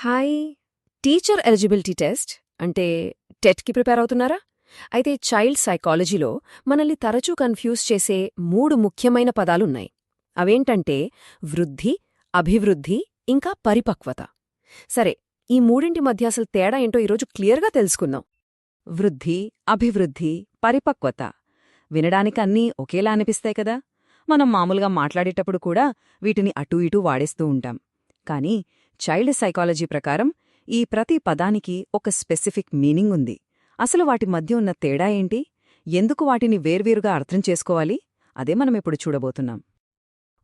Hi. Teacher eligibility test అంటే టెట్కి prepare అవుతున్నారా? అయితే చైల్డ్ సైకాలజీలో మనల్ని తరచూ కన్ఫ్యూజ్ చేసే మూడు ముఖ్యమైన పదాలున్నాయి. అవేంటంటే వృద్ధి అభివృద్ధి ఇంకా పరిపక్వత. సరే ఈ మూడింటి మధ్య అసలు తేడా ఏంటో ఈరోజు క్లియర్గా తెలుసుకుందాం. వృద్ధి అభివృద్ధి పరిపక్వత. వినడానికి అన్నీ ఒకేలా అనిపిస్తాయి కదా? మనం మామూలుగా మాట్లాడేటప్పుడు కూడా వీటిని అటూ ఇటూ వాడేస్తూ ఉంటాం. కానీ చైల్డ్ సైకాలజీ ప్రకారం ఈ ప్రతి పదానికి ఒక స్పెసిఫిక్ మీనింగ్ ఉంది. అసలు వాటి మధ్య ఉన్న తేడా ఏంటి? ఎందుకు వాటిని వేర్వేరుగా అర్థం చేసుకోవాలి? అదే మనం ఇప్పుడు చూడబోతున్నాం.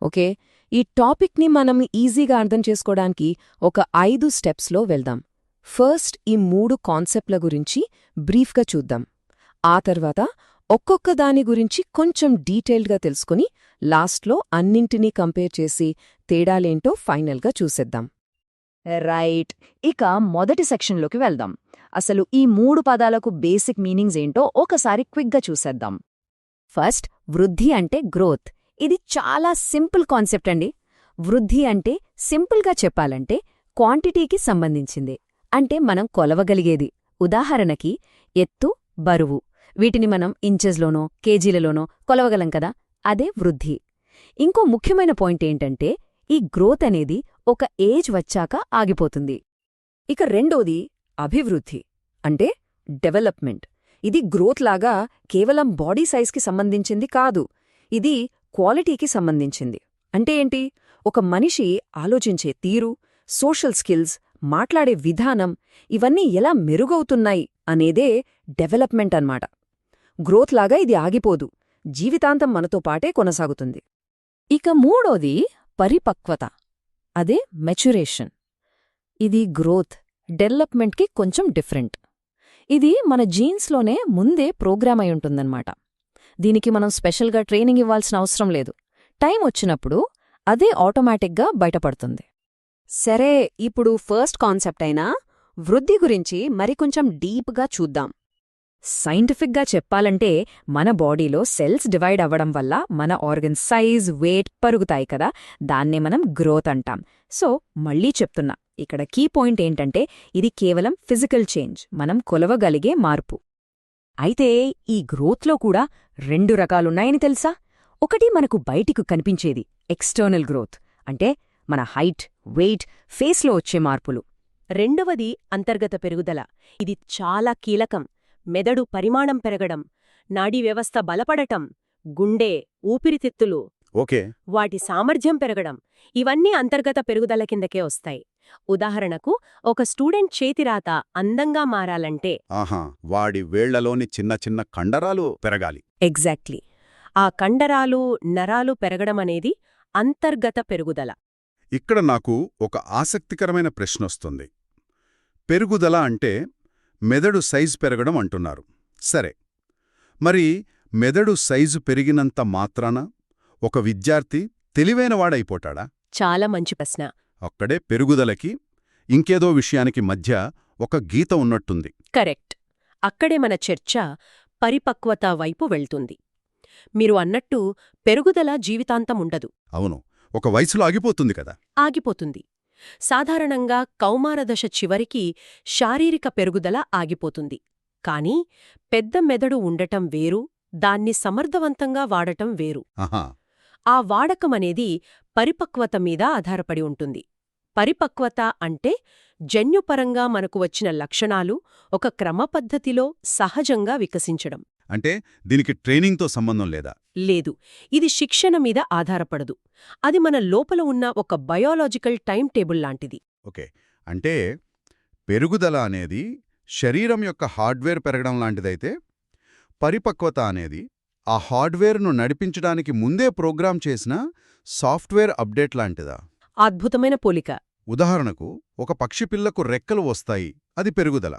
ఓకే ఈ టాపిక్ని మనం ఈజీగా అర్థం చేసుకోవడానికి ఒక ఐదు స్టెప్స్లో వెళ్దాం. ఫస్ట్ ఈ మూడు కాన్సెప్ట్ల గురించి బ్రీఫ్గా చూద్దాం. ఆ తర్వాత ఒక్కొక్క దాని గురించి కొంచెం డీటెయిల్డ్గా తెలుసుకుని లాస్ట్లో అన్నింటినీ కంపేర్ చేసి తేడాలేంటో ఫైనల్గా చూసేద్దాం. రైట్. ఇక మొదటి సెక్షన్లోకి వెళ్దాం. అసలు ఈ మూడు పదాలకు బేసిక్ మీనింగ్స్ ఏంటో ఒకసారి క్విక్గా చూసేద్దాం. ఫస్ట్ వృద్ధి అంటే గ్రోత్. ఇది చాలా సింపుల్ కాన్సెప్ట్ అండి. వృద్ధి అంటే సింపుల్గా చెప్పాలంటే క్వాంటిటీకి సంబంధించింది. అంటే మనం కొలవగలిగేది. ఉదాహరణకి ఎత్తు బరువు. వీటిని మనం ఇంచెస్లోనో కేజీలలోనో కొలవగలం కదా? అదే వృద్ధి. ఇంకో ముఖ్యమైన పాయింట్ ఏంటంటే ఈ గ్రోత్ అనేది ఒక ఏజ్ వచ్చాక ఆగిపోతుంది. ఇక రెండోది అభివృద్ధి అంటే డెవలప్మెంట్. ఇది గ్రోత్ లాగా కేవలం బాడీ సైజ్కి సంబంధించింది కాదు ఇది క్వాలిటీకి సంబంధించింది. అంటే ఏంటి? ఒక మనిషి ఆలోచించే తీరు సోషల్ స్కిల్స్ మాట్లాడే విధానం ఇవన్నీ ఎలా మెరుగవుతున్నాయి అనేదే డెవలప్మెంట్ అన్నమాట. గ్రోత్ లాగా ఇది ఆగిపోదు జీవితాంతం మనతో పాటే కొనసాగుతుంది. ఇక మూడోది పరిపక్వత. అదే మెచ్యురేషన్. ఇది గ్రోత్. డెవలప్మెంట్కి కొంచెం డిఫరెంట్. ఇది మన జీన్స్లోనే ముందే ప్రోగ్రామ్ అయి ఉంటుందన్నమాట. దీనికి మనం స్పెషల్గా ట్రైనింగ్ ఇవ్వాల్సిన అవసరం లేదు. టైం వచ్చినప్పుడు అదే ఆటోమేటిక్గా బయటపడుతుంది. సరే ఇప్పుడు ఫస్ట్ కాన్సెప్ట్ అయినా వృద్ధి గురించి మరికొంచెం డీప్గా చూద్దాం. సైంటిఫిక్గా చెప్పాలంటే మన బాడీలో సెల్స్ డివైడ్ అవ్వడం వల్ల మన ఆర్గన్ సైజ్ వెయిట్ పరుగుతాయి కదా. దాన్నే మనం గ్రోత్ అంటాం. సో మళ్ళీ చెప్తున్నా. ఇక్కడ కీ పాయింట్ ఏంటంటే ఇది కేవలం ఫిజికల్ చేంజ్. మనం కొలవగలిగే మార్పు. అయితే ఈ గ్రోత్లో కూడా రెండు రకాలున్నాయని తెలుసా? ఒకటి మనకు బయటికి కనిపించేది ఎక్స్టర్నల్ గ్రోత్ అంటే మన హైట్ వెయిట్ ఫేస్లో వచ్చే మార్పులు. రెండవది అంతర్గత పెరుగుదల. ఇది చాలా కీలకం. మెదడు పరిమాణం పెరగడం నాడీ వ్యవస్థ బలపడటం గుండె ఊపిరితిత్తులు ఓకే. వాటి సామర్థ్యం పెరగడం ఇవన్నీ అంతర్గత పెరుగుదల కిందకే వస్తాయి. ఉదాహరణకు ఒక స్టూడెంట్ చేతిరాత అందంగా మారాలంటే ఆహా వాడి వేళ్ళలోని చిన్న చిన్న కండరాలు పెరగాలి. ఎగ్జాక్ట్లీ. ఆ కండరాలు నరాలు పెరగడమనేది అంతర్గత పెరుగుదల. ఇక్కడ నాకు ఒక ఆసక్తికరమైన ప్రశ్నొస్తుంది. పెరుగుదల అంటే మెదడు సైజు పెరగడం అంటున్నారు. సరే మరి మెదడు సైజు పెరిగినంత మాత్రాన ఒక విద్యార్థి తెలివైనవాడైపోతాడా చాలా మంచి ప్రశ్న. అక్కడే పెరుగుదలకి ఇంకేదో విషయానికి మధ్య ఒక గీత ఉన్నట్టుంది. కరెక్ట్. అక్కడే మన చర్చ పరిపక్వత వైపు వెళ్తుంది. మీరు అన్నట్టు పెరుగుదల జీవితాంతం ఉండదు. అవును ఒక వయసులో ఆగిపోతుంది కదా? ఆగిపోతుంది. సాధారణంగా కౌమారదశ చివరికి శారీరక పెరుగుదల ఆగిపోతుంది. కాని పెద్ద మెదడు ఉండటం వేరు దాన్ని సమర్థవంతంగా వాడటం వేరు. ఆ వాడకమనేది పరిపక్వత మీద ఆధారపడి ఉంటుంది. పరిపక్వత అంటే జన్యుపరంగా మనకు వచ్చిన లక్షణాలు ఒక క్రమపద్ధతిలో సహజంగా వికసించడం. అంటే దీనికి ట్రైనింగ్తో సంబంధం లేదా? లేదు. ఇది శిక్షణ మీద ఆధారపడదు. అది మన లోపల ఉన్న ఒక బయోలాజికల్ టైం టేబుల్ లాంటిది. ఓకే. అంటే పెరుగుదల అనేది శరీరం యొక్క హార్డ్వేర్ పెరగడం లాంటిదైతే పరిపక్వత అనేది ఆ హార్డ్వేర్ను నడిపించడానికి ముందే ప్రోగ్రామ్ చేసిన సాఫ్ట్వేర్ అప్డేట్ లాంటిదా? అద్భుతమైన పోలిక. ఉదాహరణకు ఒక పక్షి పిల్లకు రెక్కలు వస్తాయి. అది పెరుగుదల.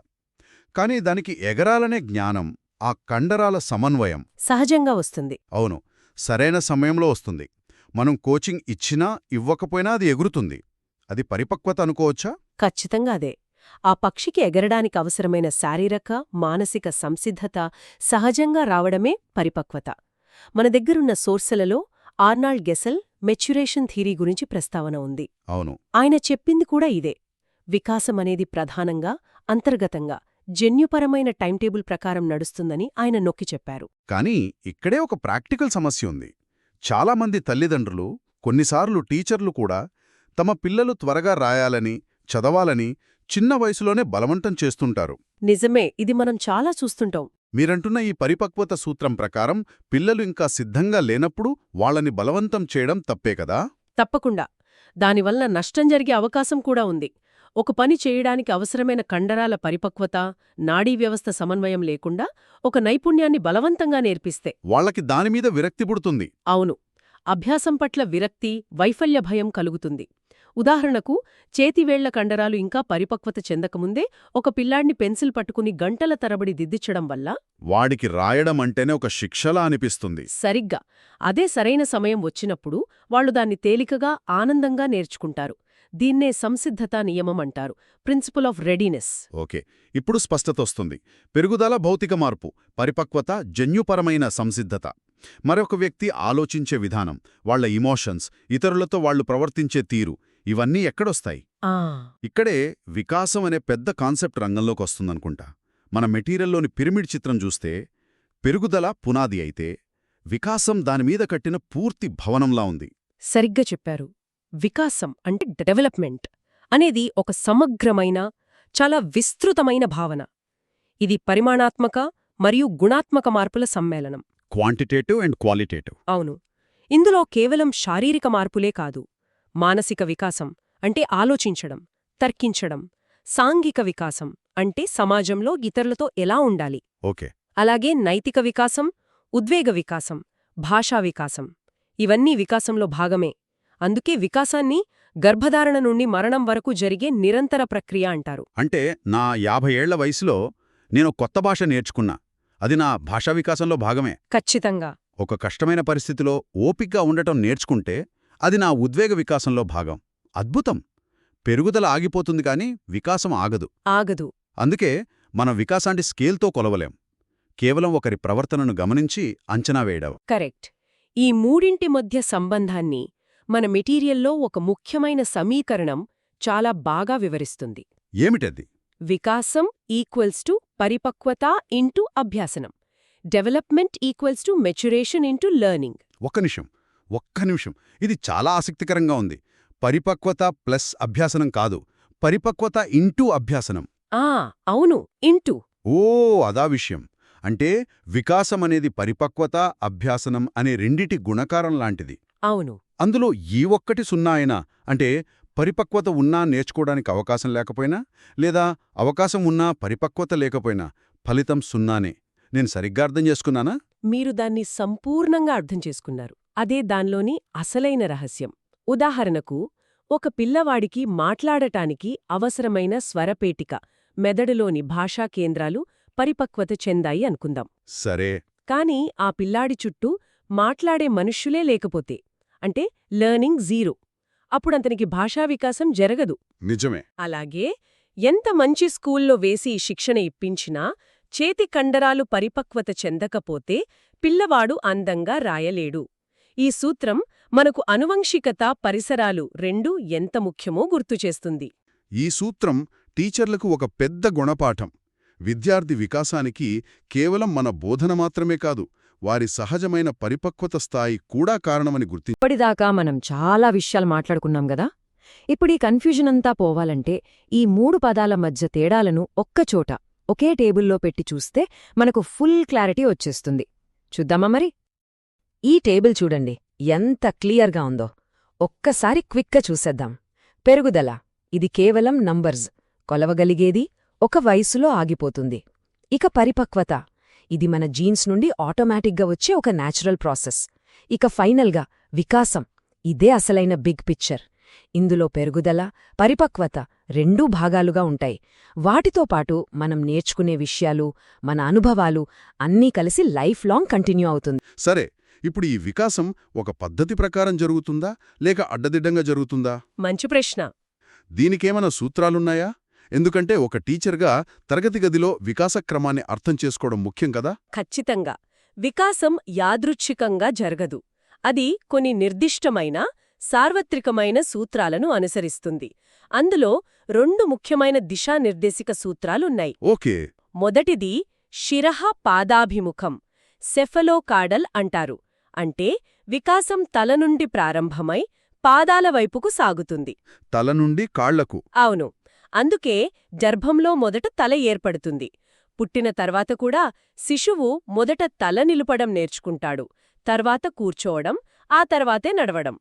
కానీ దానికి ఎగరాలనే జ్ఞానం ఆ కండరాల సమన్వయం. సహజంగా వస్తుంది. అవును సరైన సమయంలో వస్తుంది. మనం కోచింగ్ ఇచ్చినా ఇవ్వకపోయినా అది ఎగురుతుంది. అది పరిపక్వత అనుకోవచ్చా? ఖచ్చితంగా అదే. ఆ పక్షికి ఎగరడానికి అవసరమైన శారీరక మానసిక సంసిద్ధత సహజంగా రావడమే పరిపక్వత. మన దగ్గరున్న సోర్సులలో ఆర్నాల్డ్ గెసెల్ మెచ్యురేషన్ థీరీ గురించి ప్రస్తావన ఉంది. అవును. ఆయన చెప్పింది కూడా ఇదే. వికాసమనేది ప్రధానంగా అంతర్గతంగా జన్యుపరమైన టైంటేబుల్ ప్రకారం నడుస్తుందని ఆయన నొక్కి చెప్పారు. కానీ ఇక్కడే ఒక ప్రాక్టికల్ సమస్య ఉంది. చాలామంది తల్లిదండ్రులు కొన్నిసార్లు టీచర్లు కూడా తమ పిల్లలు త్వరగా రాయాలని చదవాలని చిన్న వయసులోనే బలవంతం చేస్తుంటారు. నిజమే ఇది మనం చాలా చూస్తుంటాం. మీరంటున్న ఈ పరిపక్వత సూత్రం ప్రకారం పిల్లలు ఇంకా సిద్ధంగా లేనప్పుడు వాళ్ళని బలవంతం చేయడం తప్పే కదా? తప్పకుండా. దానివల్ల నష్టం జరిగే అవకాశం కూడా ఉంది. ఒక పని చేయడానికి అవసరమైన కండరాల పరిపక్వత నాడీ వ్యవస్థ సమన్వయం లేకుండా ఒక నైపుణ్యాన్ని బలవంతంగా నేర్పిస్తే. వాళ్ళకి దానిమీద విరక్తి పుడుతుంది. అవును. అభ్యాసం పట్ల విరక్తి వైఫల్య భయం కలుగుతుంది. ఉదాహరణకు చేతివేళ్ళ కండరాలు ఇంకా పరిపక్వత చెందకముందే ఒక పిల్లాడిని పెన్సిల్ పట్టుకుని గంటల తరబడి దిద్దిచ్చడం వల్ల వాడికి రాయడం అంటేనే ఒక శిక్షలా అనిపిస్తుంది. సరిగ్గా. అదే సరైన సమయం వచ్చినప్పుడు వాళ్ళు దాన్ని తేలికగా ఆనందంగా నేర్చుకుంటారు. దీన్నే సంసిద్ధతా నియమం అంటారు. Principle of readiness. ఓకే. ఇప్పుడు స్పష్టత వస్తుంది. పెరుగుదల భౌతిక మార్పు పరిపక్వత జన్యుపరమైన సంసిద్ధత. మరొక వ్యక్తి ఆలోచించే విధానం వాళ్ళ ఇమోషన్స్ ఇతరులతో వాళ్ళు ప్రవర్తించే తీరు ఇవన్నీ ఎక్కడొస్తాయి? ఇక్కడే వికాసం అనే పెద్ద కాన్సెప్ట్ రంగంలోకి వస్తుందనుకుంటా. మన మెటీరియల్లోని పిరమిడ్ చిత్రం చూస్తే పెరుగుదల పునాది అయితే వికాసం దానిమీద కట్టిన పూర్తి భవనంలా ఉంది. సరిగ్గా చెప్పారు. వికాసం అంటే డెవలప్మెంట్ అనేది ఒక సమగ్రమైన చాలా విస్తృతమైన భావన. ఇది పరిమాణాత్మక మరియు గుణాత్మక మార్పుల సమ్మేళనం. క్వాంటిటేటివ్ అండ్ క్వాలిటేటివ్ అవును. ఇందులో కేవలం శారీరక మార్పులే కాదు మానసిక వికాసం అంటే ఆలోచించడం తర్కించడం సాంఘిక వికాసం అంటే సమాజంలో ఇతరులతో ఎలా ఉండాలి. ఓకే. అలాగే నైతిక వికాసం ఉద్వేగ వికాసం భాషా వికాసం ఇవన్నీ వికాసంలో భాగమే. అందుకే వికాసాన్ని గర్భధారణ నుండి మరణం వరకు జరిగే నిరంతర ప్రక్రియ అంటారు. అంటే నా యాభై ఏళ్ళ వయసులో నేను కొత్త భాష నేర్చుకున్నా. అది నా భాషా వికాసంలో భాగమే. ఖచ్చితంగా. ఒక కష్టమైన పరిస్థితిలో ఓపిగ్గా ఉండటం నేర్చుకుంటే అది నా ఉద్వేగ వికాసంలో భాగం. అద్భుతం! పెరుగుదల ఆగిపోతుంది కాని వికాసం ఆగదు. ఆగదు. అందుకే మనం వికాసాన్ని స్కేల్తో కొలవలేం. కేవలం ఒకరి ప్రవర్తనను గమనించి అంచనా వేయడం. కరెక్ట్. ఈ మూడింటి మధ్య సంబంధాన్ని మన మెటీరియల్లో ఒక ముఖ్యమైన సమీకరణం చాలా బాగా వివరిస్తుంది. ఏమిటది? వికాసం ఈక్వల్స్ టు పరిపక్వత into అభ్యాసనం. Development equals to maturation into learning. ఒక్క నిమిషం ఒక్క నిమిషం. ఇది చాలా ఆసక్తికరంగా ఉంది. పరిపక్వత ప్లస్ అభ్యాసనం కాదు పరిపక్వత ఇంటూ అభ్యాసనం. ఆ అవును ఇంటూ. ఓ అదా విషయం. అంటే వికాసం అనేది పరిపక్వత అభ్యాసనం అనే రెండిటి గుణకారం లాంటిది. అవును. అందులో ఈ ఒక్కటి సున్నా అయినా అంటే పరిపక్వత ఉన్నా నేర్చుకోవడానికి అవకాశం లేకపోయినా లేదా అవకాశం ఉన్నా పరిపక్వత లేకపోయినా ఫలితం సున్నానే. నేను సరిగ్గా అర్థం చేసుకున్నానా? మీరు దాన్ని సంపూర్ణంగా అర్థం చేసుకున్నారు. అదే దానిలోని అసలైన రహస్యం. ఉదాహరణకు ఒక పిల్లవాడికి మాట్లాడటానికి అవసరమైన స్వరపేటిక మెదడులోని భాషా కేంద్రాలు పరిపక్వత చెందాయి అనుకుందాం. సరే. కాని ఆ పిల్లాడి చుట్టూ మాట్లాడే మనుష్యులే లేకపోతే అంటే లెర్నింగ్ జీరో అప్పుడంతనికి భాషా వికాసం జరగదు. నిజమే. అలాగే ఎంత మంచి స్కూల్లో వేసి శిక్షణ ఇప్పించినా చేతి కండరాలు పరిపక్వత చెందకపోతే పిల్లవాడు అందంగా రాయలేడు. ఈ సూత్రం మనకు అనువంశికత పరిసరాలు రెండూ ఎంత ముఖ్యమో గుర్తుచేస్తుంది ఈ సూత్రం టీచర్లకు ఒక పెద్ద గుణపాఠం. విద్యార్థి వికాసానికి కేవలం మన బోధన మాత్రమే కాదు వారి సహజమైన పరిపక్వత స్థాయి కూడా కారణమని గుర్తి ఇప్పటిదాకా మనం చాలా విషయాలు మాట్లాడుకున్నాం గదా? ఇప్పుడు ఈ కన్ఫ్యూజన్ అంతా పోవాలంటే ఈ మూడు పదాల మధ్య తేడాలను ఒక్కచోట ఒకే టేబుల్లో పెట్టి చూస్తే మనకు ఫుల్ క్లారిటీ వచ్చేస్తుంది. చూద్దామా మరి? ఈ టేబుల్ చూడండి ఎంత క్లియర్గా ఉందో. ఒక్కసారి క్విక్గా చూసేద్దాం. పెరుగుదల ఇది కేవలం నంబర్స్. కొలవగలిగేది ఒక వయసులో ఆగిపోతుంది. ఇక పరిపక్వత ఇది మన జీన్స్ నుండి ఆటోమేటిక్గా వచ్చే ఒక న్యాచురల్ ప్రాసెస్. ఇక ఫైనల్గా వికాసం. ఇదే అసలైన బిగ్ పిక్చర్. ఇందులో పెరుగుదల పరిపక్వత రెండూ భాగాలుగా ఉంటాయి. వాటితో పాటు మనం నేర్చుకునే విషయాలు మన అనుభవాలు అన్నీ కలిసి లైఫ్ లాంగ్ కంటిన్యూ అవుతుంది. సరే ఇప్పుడు ఈ వికాసం ఒక పద్ధతి ప్రకారం జరుగుతుందా? లేక అడ్డదిడ్డంగా జరుగుతుందా? మంచి ప్రశ్న. దీనికేమైనా సూత్రాలున్నాయా? ఎందుకంటే ఒక టీచర్గా తరగతి గదిలో వికాసక్రమాన్ని అర్థం చేసుకోవడం ముఖ్యం కదా? ఖచ్చితంగా. వికాసం యాదృచ్ఛికంగా జరగదు. అది కొన్ని నిర్దిష్టమైన సార్వత్రికమైన సూత్రాలను అనుసరిస్తుంది. అందులో రెండు ముఖ్యమైన దిశానిర్దేశిక సూత్రాలున్నాయి. ఓకే. మొదటిది శిరః పాదాభిముఖం సెఫలోకాడల్ అంటారు. అంటే వికాసం తల నుండి ప్రారంభమై పాదాల వైపుకు సాగుతుంది. తల నుండి కాళ్ళకు. అవును. అందుకే గర్భంలో మొదట తల ఏర్పడుతుంది. పుట్టిన తర్వాత కూడా శిశువు మొదట తల నిలుపడం నేర్చుకుంటాడు. తర్వాత కూర్చోవడం ఆ తర్వాతే నడవడం.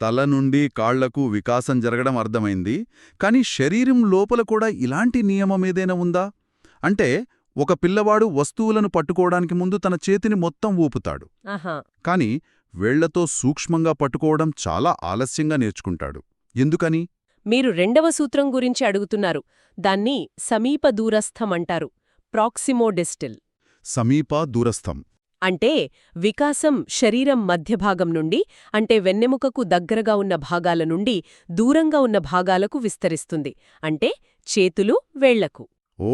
తల నుండి కాళ్ళకు వికాసం జరగడం అర్థమైంది. కాని శరీరం లోపల కూడా ఇలాంటి నియమం ఏదైనా ఉందా? అంటే ఒక పిల్లవాడు వస్తువులను పట్టుకోవడానికి ముందు తన చేతిని మొత్తం ఊపుతాడు. కాని వేళ్ళతో సూక్ష్మంగా పట్టుకోవడం చాలా ఆలస్యంగా నేర్చుకుంటాడు. ఎందుకని? మీరు రెండవ సూత్రం గురించి అడుగుతున్నారు. దాన్ని సమీప దూరస్థం అంటారు. ప్రాక్సిమోడిస్టిల్. సమీప దూరస్థం. అంటే వికాసం శరీరం మధ్యభాగం నుండి అంటే వెన్నెముకకు దగ్గరగా ఉన్న భాగాల నుండి దూరంగా ఉన్న భాగాలకు విస్తరిస్తుంది. అంటే చేతులు వేళ్ళకు. ఓ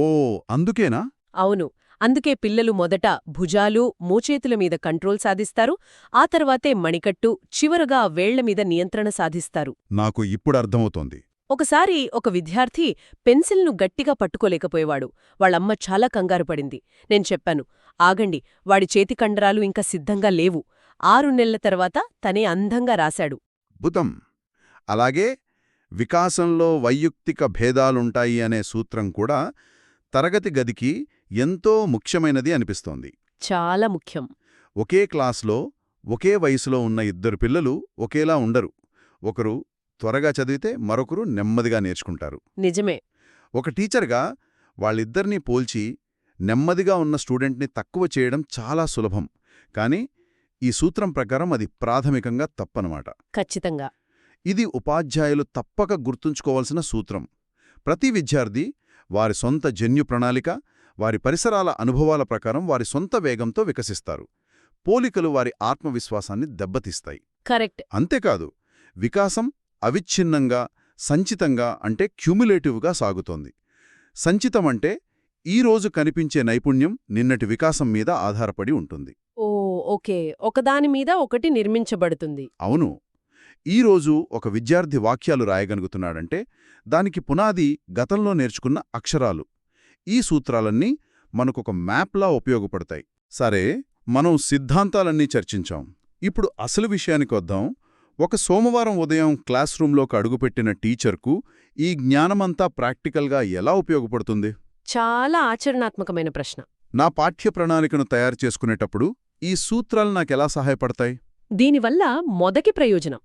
అందుకేనా? అవును. అందుకే పిల్లలు మొదట భుజాలు మోచేతుల మీద కంట్రోల్ సాధిస్తారు. ఆ తర్వాతే మణికట్టు చివరగా వేళ్ళ మీద నియంత్రణ సాధిస్తారు. నాకు ఇప్పుడు అర్థమవుతోంది. ఒకసారి ఒక విద్యార్థి పెన్సిల్ను గట్టిగా పట్టుకోలేకపోయేవాడు. వాళ్ళమ్మ చాలా కంగారు పడింది. నేను చెప్పాను ఆగండి వాడి చేతి కండరాలు ఇంకా సిద్ధంగా లేవు. ఆరు నెలల తర్వాత తనే అందంగా రాశాడు. అద్భుతం. అలాగే వికాసంలో వైయుక్తిక భేదాలుంటాయి అనే సూత్రం కూడా తరగతి గదికి ఎంతో ముఖ్యమైనది అనిపిస్తోంది. చాలా ముఖ్యం. ఒకే క్లాస్లో ఒకే వయసులో ఉన్న ఇద్దరు పిల్లలు ఒకేలా ఉండరు. ఒకరు త్వరగా చదివితే మరొకరు నెమ్మదిగా నేర్చుకుంటారు. నిజమే. ఒక టీచర్గా వాళ్ళిద్దరినీ పోల్చి నెమ్మదిగా ఉన్న స్టూడెంట్ని తక్కువ చేయడం చాలా సులభం. కానీ ఈ సూత్రం ప్రకారం అది ప్రాథమికంగా తప్పనమాట. ఖచ్చితంగా. ఇది ఉపాధ్యాయులు తప్పక గుర్తుంచుకోవాల్సిన సూత్రం. ప్రతి విద్యార్థి వారి సొంత జన్యు ప్రణాళిక వారి పరిసరాల అనుభవాల ప్రకారం వారి సొంత వేగంతో వికసిస్తారు. పోలికలు వారి ఆత్మవిశ్వాసాన్ని దెబ్బతీస్తాయి. కరెక్ట్. అంతేకాదు వికాసం అవిచ్ఛిన్నంగా సంచితంగా అంటే క్యూములేటివ్గా సాగుతోంది. సంచితమంటే ఈ రోజు కనిపించే నైపుణ్యం నిన్నటి వికాసం మీద ఆధారపడి ఉంటుంది. Oh okay. ఒకదాని మీద ఒకటి నిర్మించబడుతుంది. అవును. ఈరోజు ఒక విద్యార్థి వాక్యాలు రాయగలుగుతున్నాడంటే దానికి పునాది గతంలో నేర్చుకున్న అక్షరాలు. ఈ సూత్రాలన్నీ మనకొక మ్యాప్లా ఉపయోగపడతాయి. సరే మనం సిద్ధాంతాలన్నీ చర్చించాం. ఇప్పుడు అసలు విషయానికి వద్దాం. ఒక సోమవారం ఉదయం క్లాస్ రూంలోకి అడుగుపెట్టిన టీచర్కు ఈ జ్ఞానమంతా ప్రాక్టికల్గా ఎలా ఉపయోగపడుతుంది? చాలా ఆచరణాత్మకమైన ప్రశ్న. నా పాఠ్య ప్రణాళికను తయారు చేసుకునేటప్పుడు ఈ సూత్రాలు నాకెలా సహాయపడతాయి? దీనివల్ల మొదటి ప్రయోజనం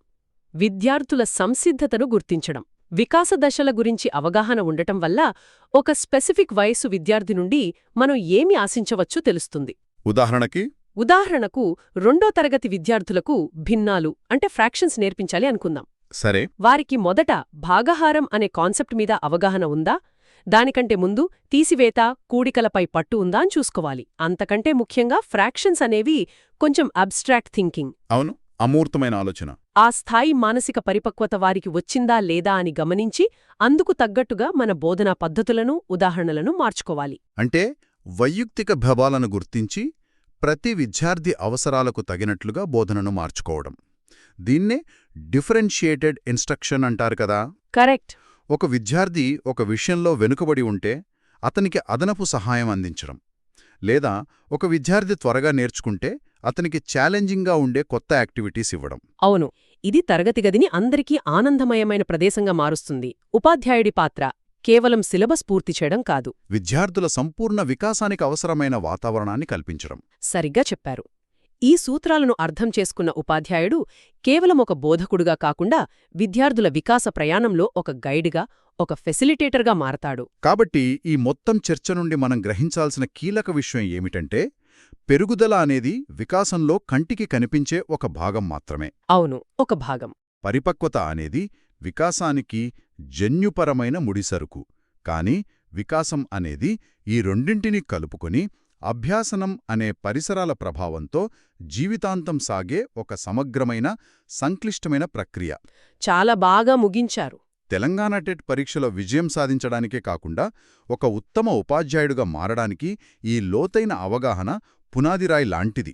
విద్యార్థుల సంసిద్ధతను గుర్తించడం. వికాస దశల గురించి అవగాహన ఉండటం వల్ల ఒక స్పెసిఫిక్ వయస్సు విద్యార్థి నుండి మనం ఏమి ఆశించవచ్చో తెలుస్తుంది. ఉదాహరణకి? ఉదాహరణకు రెండో తరగతి విద్యార్థులకు భిన్నాలు అంటే ఫ్రాక్షన్స్ నేర్పించాలి అనుకుందాం. సరే. వారికి మొదట భాగహారం అనే కాన్సెప్ట్ మీద అవగాహన ఉందా? దానికంటే ముందు తీసివేత కూడికలపై పట్టు ఉందా అని చూసుకోవాలి. అంతకంటే ముఖ్యంగా ఫ్రాక్షన్స్ అనేవి కొంచెం అబ్స్ట్రాక్ట్ థింకింగ్. అవును అమూర్తమైన ఆలోచన. ఆ స్థాయి మానసిక పరిపక్వత వారికి వచ్చిందా లేదా అని గమనించి అందుకు తగ్గట్టుగా మన బోధనా పద్ధతులను ఉదాహరణలను మార్చుకోవాలి. అంటే వైయుక్తిక భవాలను గుర్తించి ప్రతి విద్యార్థి అవసరాలకు తగినట్లుగా బోధనను మార్చుకోవడం. దీన్నే డిఫరెన్షియేటెడ్ ఇన్స్ట్రక్షన్ అంటారు కదా. కరెక్ట్. ఒక విద్యార్థి ఒక విషయంలో వెనుకబడి ఉంటే అతనికి అదనపు సహాయం అందించడం. లేదా ఒక విద్యార్థి త్వరగా నేర్చుకుంటే అతనికి ఛాలెంజింగ్గా ఉండే కొత్త యాక్టివిటీస్ ఇవ్వడం. అవును. ఇది తరగతి గదిని అందరికీ ఆనందమయమైన ప్రదేశంగా మారుస్తుంది. ఉపాధ్యాయుడి పాత్ర కేవలం సిలబస్ పూర్తి చేయడం కాదు. విద్యార్థుల సంపూర్ణ వికాసానికి అవసరమైన వాతావరణాన్ని కల్పించడం. సరిగ్గా చెప్పారు. ఈ సూత్రాలను అర్థం చేసుకున్న ఉపాధ్యాయుడు కేవలం ఒక బోధకుడుగా కాకుండా విద్యార్థుల వికాస ప్రయాణంలో ఒక గైడ్గా ఒక ఫెసిలిటేటర్గా మారతాడు. కాబట్టి ఈ మొత్తం చర్చ నుండి మనం గ్రహించాల్సిన కీలక విషయం ఏమిటంటే పెరుగుదల అనేది వికాసంలో కంటికి కనిపించే ఒక భాగం మాత్రమే. అవును ఒక భాగం. పరిపక్వత అనేది వికాసానికి జన్యుపరమైన ముడిసరుకు. కాని వికాసం అనేది ఈ రెండింటినీ కలుపుకొని అభ్యాసనం అనే పరిసరాల ప్రభావంతో జీవితాంతం సాగే ఒక సమగ్రమైన సంక్లిష్టమైన ప్రక్రియ. చాలా బాగా ముగించారు. తెలంగాణ టెట్ పరీక్షలో విజయం సాధించడానికే కాకుండా ఒక ఉత్తమ ఉపాధ్యాయుడుగా మారడానికి ఈ లోతైన అవగాహన పునాదిరాయి లాంటిది.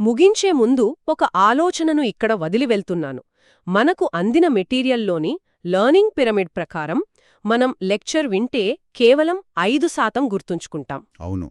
ముగించే ముందు ఒక ఆలోచనను ఇక్కడ వదిలి వెళ్తున్నాను. మనకు అందిన మెటీరియల్లోని లర్నింగ్ పిరమిడ్ ప్రకారం మనం లెక్చర్ వింటే కేవలం ఐదు శాతం గుర్తుంచుకుంటాం. అవును.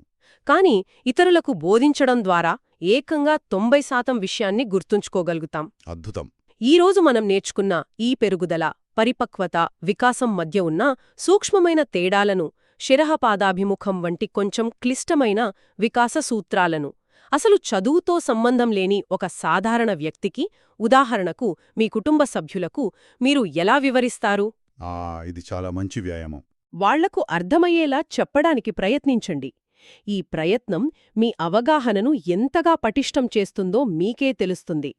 కానీ ఇతరులకు బోధించడం ద్వారా ఏకంగా తొంభై శాతం విషయాన్ని గుర్తుంచుకోగలుగుతాం. అద్భుతం. ఈరోజు మనం నేర్చుకున్న ఈ పెరుగుదల పరిపక్వత వికాసం మధ్య ఉన్న సూక్ష్మమైన తేడాలను శిరహపాదాభిముఖం వంటి కొంచెం క్లిష్టమైన వికాస సూత్రాలను. అసలు చదువుతో సంబంధం లేని ఒక సాధారణ వ్యక్తికి ఉదాహరణకు మీ కుటుంబ సభ్యులకు మీరు ఎలా వివరిస్తారు? ఇది చాలా మంచి వ్యాయామం. వాళ్ళకు అర్థమయ్యేలా చెప్పడానికి ప్రయత్నించండి. ఈ ప్రయత్నం మీ అవగాహనను ఎంతగా పటిష్టం చేస్తుందో మీకే తెలుస్తుంది.